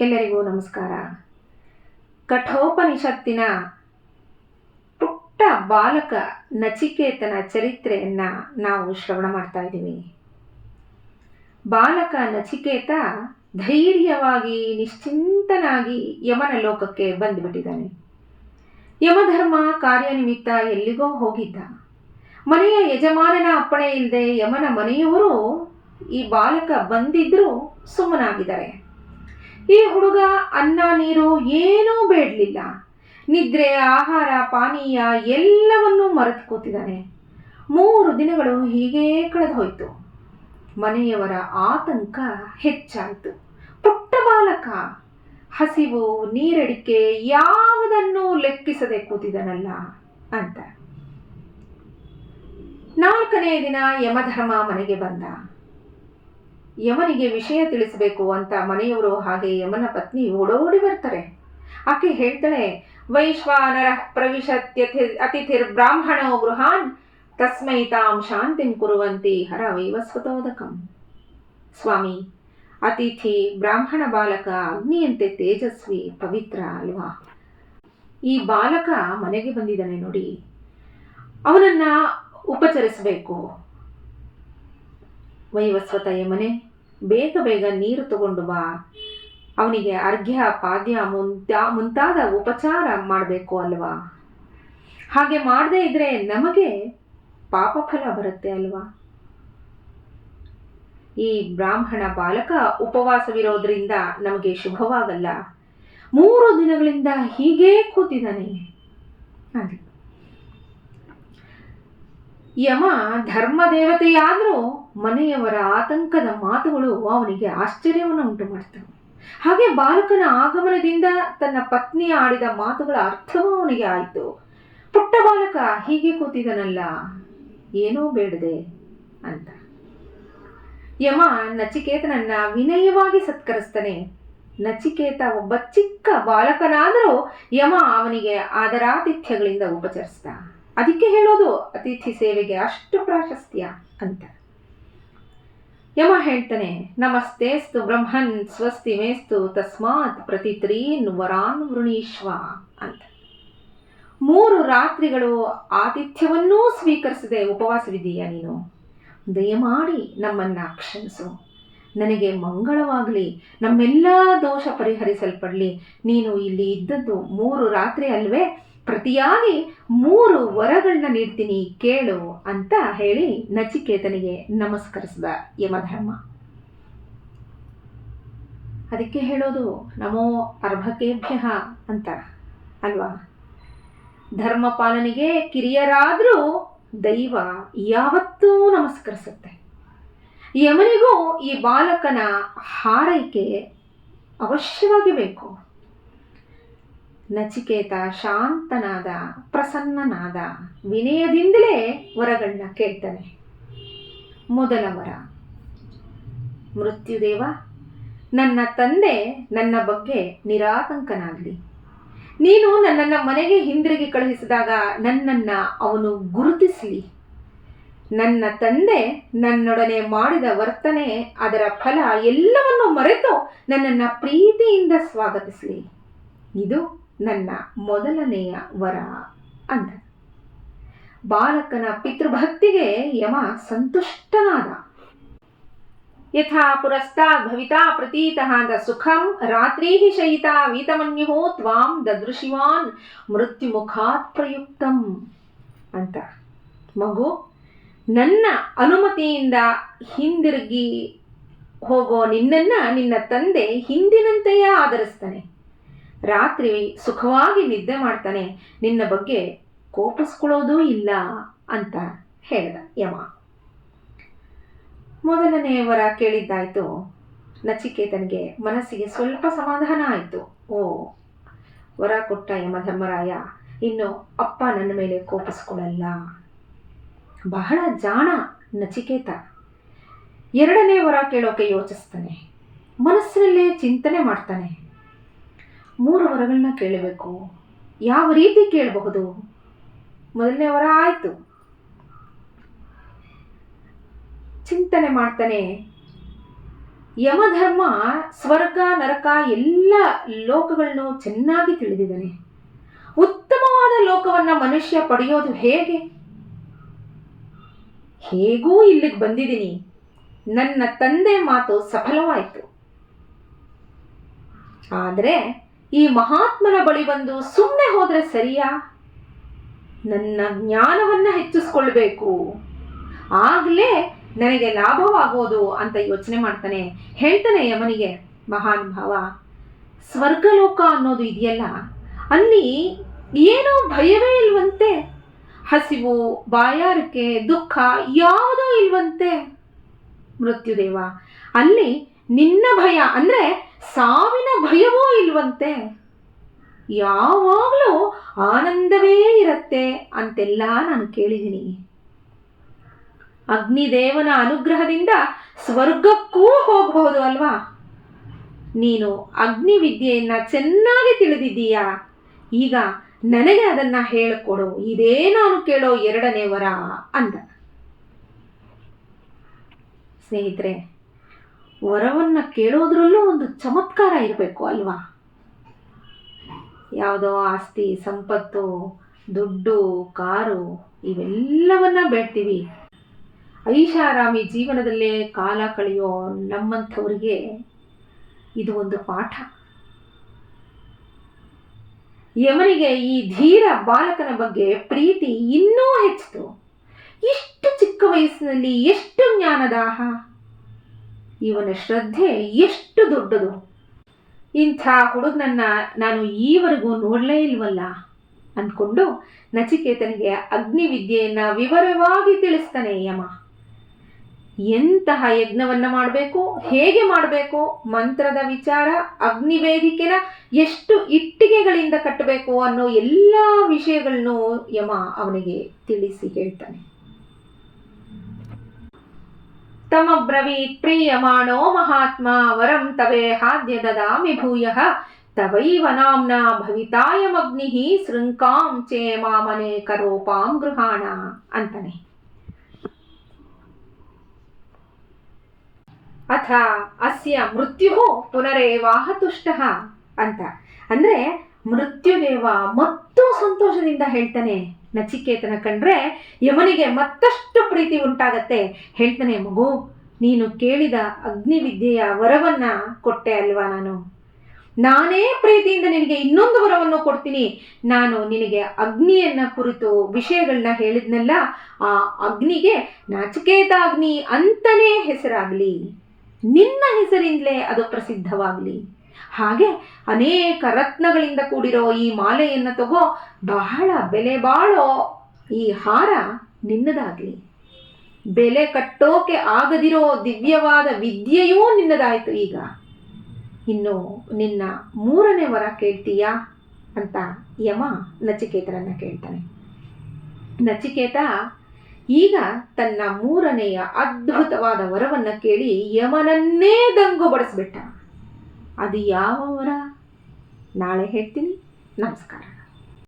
ಎಲ್ಲರಿಗೂ ನಮಸ್ಕಾರ. ಕಠೋಪನಿಷತ್ತಿನ ಪುಟ್ಟ ಬಾಲಕ ನಚಿಕೇತನ ಚರಿತ್ರೆಯನ್ನು ನಾವು ಶ್ರವಣ ಮಾಡ್ತಾ ಇದ್ದೀವಿ. ಬಾಲಕ ನಚಿಕೇತ ಧೈರ್ಯವಾಗಿ, ನಿಶ್ಚಿಂತನಾಗಿ ಯಮನ ಲೋಕಕ್ಕೆ ಬಂದುಬಿಟ್ಟಿದ್ದಾನೆ. ಯಮಧರ್ಮ ಕಾರ್ಯನಿಮಿತ್ತ ಎಲ್ಲಿಗೋ ಹೋಗಿದ್ದ. ಮನೆಯ ಯಜಮಾನನ ಅಪ್ಪಣೆ ಇಲ್ಲದೆ ಯಮನ ಮನೆಯವರು ಈ ಬಾಲಕ ಬಂದಿದ್ರೂ ಸುಮ್ಮನಾಗಿದ್ದಾರೆ. ಈ ಹುಡುಗ ಅನ್ನ, ನೀರು ಏನೂ ಬೇಡಲಿಲ್ಲ. ನಿದ್ರೆ, ಆಹಾರ, ಪಾನೀಯ ಎಲ್ಲವನ್ನೂ ಮರೆತು ಕೂತಿದ್ದಾನೆ ಮೂರು ದಿನಗಳು ಹೀಗೇ ಕಳೆದು ಹೋಯಿತು ಮನೆಯವರ ಆತಂಕ ಹೆಚ್ಚಾಯಿತು. ಪುಟ್ಟ ಬಾಲಕ, ಹಸಿವು, ನೀರಡಿಕೆ ಯಾವುದನ್ನೂ ಲೆಕ್ಕಿಸದೆ ಕೂತಿದನಲ್ಲ ಅಂತ. ನಾಲ್ಕನೇ ದಿನ ಯಮಧರ್ಮ ಮನೆಗೆ ಬಂದ. ಯಮನಿಗೆ ವಿಷಯ ತಿಳಿಸಬೇಕು ಅಂತ ಮನೆಯವರು ಹಾಗೆ ಯಮನ ಪತ್ನಿ ಓಡೋಡಿ ಬರ್ತಾರೆ. ಆಕೆ ಹೇಳ್ತಾಳೆ, ವೈಶ್ವಾನರ ಪ್ರವಿಶತ್ಯಥಿ ಅತಿಥಿರ್ ಬ್ರಾಹ್ಮಣೋ ಗೃಹಾನ್ ತಸ್ಮೈ ತಾಂ ಶಾಂತಿಂ ಕುರುವಂತಿ ಹರ ವೈವಸ್ವತೋದಕಂ ಸ್ವಾಮಿ, ಅತಿಥಿ ಬ್ರಾಹ್ಮಣ ಬಾಲಕ ಅಗ್ನಿಯಂತೆ ತೇಜಸ್ವಿ ಪವಿತ್ರ ಅಲ್ವಾ? ಈ ಬಾಲಕ ಮನೆಗೆ ಬಂದಿದ್ದಾನೆ ನೋಡಿ. ಅವನನ್ನ ಉಪಚರಿಸಬೇಕು. ವೈವಸ್ವತ ಯಮನೆ ಬೇಗ ಬೇಗ ನೀರು ತಗೊಂಡು ಬಾ. ಅವನಿಗೆ ಅರ್ಘ್ಯ, ಪಾದ್ಯ ಮುಂತಾ, ಮುಂತಾದ ಉಪಚಾರ ಮಾಡಬೇಕು ಅಲ್ವಾ? ಹಾಗೆ ಮಾಡದೇ ಇದ್ರೆ ನಮಗೆ ಪಾಪ ಫಲ ಬರುತ್ತೆ ಅಲ್ವಾ? ಈ ಬ್ರಾಹ್ಮಣ ಬಾಲಕ ಉಪವಾಸವಿರೋದ್ರಿಂದ ನಮಗೆ ಶುಭವಾಗಲ್ಲ. ಮೂರು ದಿನಗಳಿಂದ ಹೀಗೇ ಕೂತಿದ್ದಾನೆ. ಯಮ ಧರ್ಮ ದೇವತೆಯಾದರೂ ಮನೆಯವರ ಆತಂಕದ ಮಾತುಗಳು ಅವನಿಗೆ ಆಶ್ಚರ್ಯವನ್ನು ಉಂಟು ಮಾಡ್ತವೆ ಹಾಗೆ ಬಾಲಕನ ಆಗಮನದಿಂದ ತನ್ನ ಪತ್ನಿ ಆಡಿದ ಮಾತುಗಳ ಅರ್ಥವೂ ಅವನಿಗೆ ಆಯಿತು. ಪುಟ್ಟ ಬಾಲಕ ಹೀಗೆ ಕೂತಿದನಲ್ಲ, ಏನೂ ಬೇಡದೆ ಅಂತ. ಯಮ ನಚಿಕೇತನನ್ನ ವಿನಯವಾಗಿ ಸತ್ಕರಿಸ್ತಾನೆ. ನಚಿಕೇತ ಒಬ್ಬ ಚಿಕ್ಕ ಬಾಲಕನಾದರೂ ಯಮ ಅವನಿಗೆ ಆದರಾತಿಥ್ಯಗಳಿಂದ ಉಪಚರಿಸ್ತಾ. ಅದಕ್ಕೆ ಹೇಳೋದು ಅತಿಥಿ ಸೇವೆಗೆ ಅಷ್ಟು ಪ್ರಾಶಸ್ತ್ಯ ಅಂತ. ಯಮ ಹೇಳ್ತಾನೆ ನಮಸ್ತೇಸ್ತು ಬ್ರಹ್ಮನ್ ಸ್ವಸ್ತಿ ಮೇಸ್ತು ತಸ್ಮಾತ್ ಪ್ರತಿತ್ರೀನ್ ವರಾನ್ ವೃಣೀಶ್ವ ಅಂತ. ಮೂರು ರಾತ್ರಿಗಳು ಆತಿಥ್ಯವನ್ನೂ ಸ್ವೀಕರಿಸದೆ ಉಪವಾಸವಿದೀಯ ನೀನು? ದಯಮಾಡಿ ನಮ್ಮನ್ನ ಕ್ಷಮಿಸು. ನನಗೆ ಮಂಗಳವಾಗಲಿ, ನಮ್ಮೆಲ್ಲ ದೋಷ ಪರಿಹರಿಸಲ್ಪಡಲಿ. ನೀನು ಇಲ್ಲಿ ಇದ್ದದ್ದು ಮೂರು ರಾತ್ರಿ ಅಲ್ವೇ? ಪ್ರತಿಯಾಗಿ ಮೂರು ವರಗಳನ್ನ ನೀಡ್ತೀನಿ ಕೇಳು ಅಂತ ಹೇಳಿ ನಚಿಕೇತನಿಗೆ ನಮಸ್ಕರಿಸಿದ ಯಮಧರ್ಮ. ಅದಕ್ಕೆ ಹೇಳೋದು, ನಮೋ ಅರ್ಭಕೇಭ್ಯ ಅಂತ ಅಲ್ವಾ? ಧರ್ಮ ಪಾಲನೆಗೆ ಕಿರಿಯರಾದರೂ ದೈವ ಯಾವತ್ತೂ ನಮಸ್ಕರಿಸುತ್ತೆ. ಯಮನಿಗೂ ಈ ಬಾಲಕನ ಹಾರೈಕೆ ಅವಶ್ಯವಾಗಿ ಬೇಕು ನಚಿಕೇತ, ಶಾಂತನಾದ, ಪ್ರಸನ್ನನಾದ, ವಿನಯದಿಂದಲೇ ವರಗಳನ್ನ ಕೇಳ್ತಾನೆ. ಮೊದಲ ವರ, ಮೃತ್ಯುದೇವ, ನನ್ನ ತಂದೆ ನನ್ನ ಬಗ್ಗೆ ನಿರಾತಂಕನಾಗಲಿ. ನೀನು ನನ್ನನ್ನು ಮನೆಗೆ ಹಿಂದಿರುಗಿ ಕಳುಹಿಸಿದಾಗ ನನ್ನನ್ನು ಅವನು ಗುರುತಿಸಲಿ. ನನ್ನ ತಂದೆ ನನ್ನೊಡನೆ ಮಾಡಿದ ವರ್ತನೆ, ಅದರ ಫಲ ಎಲ್ಲವನ್ನು ಮರೆತು ನನ್ನನ್ನು ಪ್ರೀತಿಯಿಂದ ಸ್ವಾಗತಿಸಲಿ. ಇದು ನನ್ನ ಮೊದಲನೆಯ ವರ ಅಂದ. ಬಾಲಕನ ಪಿತೃಭಕ್ತಿಗೆ ಯಮ ಸಂತುಷ್ಟನಾದ. ಯಥಾ ಪುರಸ್ತಾದ್ ಭವಿತಾ ಪ್ರತೀತಃ ದ ಸುಖಂ ರಾತ್ರಿ ಶಯಿತಾ ವೀತಮನ್ಯುಹೋ ತ್ವಾಂ ದದೃಶಿವಾನ್, ಮೃತ್ಯುಮುಖಾತ್ ಪ್ರಯುಕ್ತಂ ಅಂತ. ಮಗು, ನನ್ನ ಅನುಮತಿಯಿಂದ ಹಿಂದಿರುಗಿ ಹೋಗೋ ನಿನ್ನನ್ನು ನಿನ್ನ ತಂದೆ ಹಿಂದಿನಂತೆಯೇ ಆಧರಿಸ್ತಾನೆ. ರಾತ್ರಿ ಸುಖವಾಗಿ ನಿದ್ದೆ ಮಾಡ್ತಾನೆ, ನಿನ್ನ ಬಗ್ಗೆ ಕೋಪಿಸ್ಕೊಳ್ಳೋದೂ ಇಲ್ಲ ಅಂತ ಹೇಳಿದ ಯಮ. ಮೊದಲನೇ ವರ ಕೇಳಿದ್ದಾಯ್ತು. ನಚಿಕೇತನಿಗೆ ಮನಸ್ಸಿಗೆ ಸ್ವಲ್ಪ ಸಮಾಧಾನ ಆಯಿತು. ಓ, ವರ ಕೊಟ್ಟ ಯಮಧರ್ಮರಾಯ ಇನ್ನು ಅಪ್ಪ ನನ್ನ ಮೇಲೆ ಕೋಪಿಸ್ಕೊಳ್ಳಲ್ಲ. ಬಹಳ ಜಾಣ ನಚಿಕೇತ. ಎರಡನೇ ವರ ಕೇಳೋಕೆ ಯೋಚಿಸ್ತಾನೆ. ಮನಸ್ಸಿನಲ್ಲೇ ಚಿಂತನೆ ಮಾಡ್ತಾನೆ. ಮೂರು ವರಗಳನ್ನ ಕೇಳಬೇಕು. ಯಾವ ರೀತಿ ಕೇಳಬಹುದು? ಮೊದಲನೇ ವರ ಆಯಿತು. ಚಿಂತನೆ ಮಾಡ್ತಾನೆ. ಯಮಧರ್ಮ ಸ್ವರ್ಗ, ನರಕ ಎಲ್ಲ ಲೋಕಗಳನ್ನು ಚೆನ್ನಾಗಿ ತಿಳಿದಿದ್ದಾನೆ. ಉತ್ತಮವಾದ ಲೋಕವನ್ನ ಮನುಷ್ಯ ಪಡೆಯೋದು ಹೇಗೆ? ಹೇಗೂ ಇಲ್ಲಿಗೆ ಬಂದಿದ್ದೀನಿ. ನನ್ನ ತಂದೆ ಮಾತು ಸಫಲವಾಯಿತು. ಆದರೆ ಈ ಮಹಾತ್ಮನ ಬಳಿ ಬಂದು ಸುಮ್ಮನೆ ಹೋದರೆ ಸರಿಯಾ? ನನ್ನ ಜ್ಞಾನವನ್ನ ಹೆಚ್ಚಿಸ್ಕೊಳ್ಬೇಕು. ಆಗಲೇ ನನಗೆ ಲಾಭವಾಗೋದು ಅಂತ ಯೋಚನೆ ಮಾಡ್ತಾನೆ ಹೇಳ್ತಾನೆ ಯಮನಿಗೆ, ಮಹಾನ್ ಭಾವ, ಸ್ವರ್ಗಲೋಕ ಅನ್ನೋದು ಇದೆಯಲ್ಲ, ಅಲ್ಲಿ ಏನೋ ಭಯವೇ ಇಲ್ವಂತೆ. ಹಸಿವು, ಬಾಯಾರಿಕೆ, ದುಃಖ ಯಾವುದೋ ಇಲ್ವಂತೆ. ಮೃತ್ಯುದೇವ, ಅಲ್ಲಿ ನಿನ್ನ ಭಯ ಅಂದ್ರೆ ಸಾವಿನ ಭಯವೂ ಇಲ್ವಂತೆ? ಯಾವಾಗಲೂ ಆನಂದವೇ ಇರತ್ತೆ ಅಂತೆಲ್ಲ ನಾನು ಕೇಳಿದ್ದೀನಿ. ಅಗ್ನಿದೇವನ ಅನುಗ್ರಹದಿಂದ ಸ್ವರ್ಗಕ್ಕೂ ಹೋಗಬಹುದು ಅಲ್ವಾ? ನೀನು ಅಗ್ನಿ ವಿದ್ಯೆಯನ್ನ ಚೆನ್ನಾಗಿ ತಿಳಿದಿದ್ದೀಯಾ? ಈಗ ನನಗೆ ಅದನ್ನ ಹೇಳಿಕೊಡು. ಇದೇ ನಾನು ಕೇಳೋ ಎರಡನೇ ವರ ಅಂದ. ಸ್ನೇಹಿತರೆ ವರವನ್ನ ಕೇಳೋದ್ರಲ್ಲೂ ಒಂದು ಚಮತ್ಕಾರ ಇರಬೇಕು ಅಲ್ವಾ? ಯಾವುದೋ ಆಸ್ತಿ, ಸಂಪತ್ತು, ದುಡ್ಡು, ಕಾರು, ಇವೆಲ್ಲವನ್ನ ಬೇಡ್ತೀವಿ. ಐಷಾರಾಮಿ ಜೀವನದಲ್ಲೇ ಕಾಲ ಕಳೆಯೋ ನಮ್ಮಂಥವ್ರಿಗೆ ಇದು ಒಂದು ಪಾಠ. ಯಮನಿಗೆ ಈ ಧೀರ ಬಾಲಕನ ಬಗ್ಗೆ ಪ್ರೀತಿ ಇನ್ನೂ ಹೆಚ್ಚಿತು ಇಷ್ಟು ಚಿಕ್ಕ ವಯಸ್ಸಿನಲ್ಲಿ ಎಷ್ಟು ಜ್ಞಾನದಾಹ? ಇವನ ಶ್ರದ್ಧೆ ಎಷ್ಟು ದೊಡ್ಡದು. ಇಂಥ ಹುಡುಗನನ್ನ ನಾನು ಈವರೆಗೂ ನೋಡಲೇ ಇಲ್ವಲ್ಲ? ಅಂದ್ಕೊಂಡು ನಚಿಕೇತನಿಗೆ ಅಗ್ನಿವಿದ್ಯೆಯನ್ನ ವಿವರವಾಗಿ ತಿಳಿಸ್ತಾನೆ ಯಮ. ಎಂತಹ ಯಜ್ಞವನ್ನ ಮಾಡಬೇಕು, ಹೇಗೆ ಮಾಡಬೇಕು, ಮಂತ್ರದ ವಿಚಾರ, ಅಗ್ನಿವೇದಿಕೆನ ಎಷ್ಟು ಇಟ್ಟಿಗೆಗಳಿಂದ ಕಟ್ಟಬೇಕು ಅನ್ನೋ ಎಲ್ಲ ವಿಷಯಗಳನ್ನು ಯಮ ಅವನಿಗೆ ತಿಳಿಸಿ ಹೇಳ್ತಾನೆ. ತಮಬ್ರವೀತ್ ಪ್ರೀಯಮಾಣೋ ಮಹಾತ್ಮ ವರಂ ತವೇ ಹಾದ್ಯ ದದಾಮಿ ಭೂಯ ತವೈವ ನಾಮ್ನ ಭವಿತಾಯಮಗ್ನಿ ಶೃಂಕಾಂ ಚೇ ಮಾಮನೆ ಕರೋಪಾಂ ಗೃಹಾಣ ಅಂತಾನೆ ಅಥ ಅಸ್ಯ ಮೃತ್ಯು ಪುನರೇವಾಹತುಷ್ಟ ಅಂತ ಅಂದ್ರೆ ಮೃತ್ಯುದೇವ ಮತ್ತೂ ಸಂತೋಷದಿಂದ ಹೇಳ್ತಾನೆ ನಚಿಕೇತನ ಕಂಡ್ರೆ ಯಮನಿಗೆ ಮತ್ತಷ್ಟು ಪ್ರೀತಿ ಉಂಟಾಗತ್ತೆ. ಹೇಳ್ತಾನೆ, ಮಗು, ನೀನು ಕೇಳಿದ ಅಗ್ನಿವಿದ್ಯೆಯ ವರವನ್ನ ಕೊಟ್ಟೆ ಅಲ್ವಾ ನಾನು? ನಾನೇ ಪ್ರೀತಿಯಿಂದ ನಿನಗೆ ಇನ್ನೊಂದು ವರವನ್ನು ಕೊಡ್ತೀನಿ. ನಾನು ನಿನಗೆ ಅಗ್ನಿಯನ್ನ ಕುರಿತು ವಿಷಯಗಳನ್ನ ಹೇಳಿದ್ನಲ್ಲ, ಆ ಅಗ್ನಿಗೆ ನಾಚಿಕೇತ ಅಗ್ನಿ ಅಂತನೇ ಹೆಸರಾಗಲಿ. ನಿನ್ನ ಹೆಸರಿಂದಲೇ ಅದು ಪ್ರಸಿದ್ಧವಾಗಲಿ. ಹಾಗೆ ಅನೇಕ ರತ್ನಗಳಿಂದ ಕೂಡಿರೋ ಈ ಮಾಲೆಯನ್ನು ತಗೋ, ಬಹಳ ಬೆಲೆ ಬಾಳೋ ಈ ಹಾರ ನಿನ್ನದಾಗಲಿ. ಬೆಲೆ ಕಟ್ಟೋಕೆ ಆಗದಿರೋ ದಿವ್ಯವಾದ ವಿದ್ಯೆಯೂ ನಿನ್ನದಾಯಿತು ಈಗ. ಇನ್ನು ನಿನ್ನ ಮೂರನೇ ವರ ಕೇಳ್ತೀಯಾ ಅಂತ ಯಮ ನಚಿಕೇತರನ್ನು ಕೇಳ್ತಾನೆ. ನಚಿಕೇತ ಈಗ ತನ್ನ ಮೂರನೆಯ ಅದ್ಭುತವಾದ ವರವನ್ನು ಕೇಳಿ ಯಮನನ್ನೇ ದಂಗು ಬಡಿಸ್ಬಿಟ್ಟ. ಅದು ಯಾವ ವರ ನಾಳೆ ಹೇಳ್ತೀನಿ. ನಮಸ್ಕಾರ.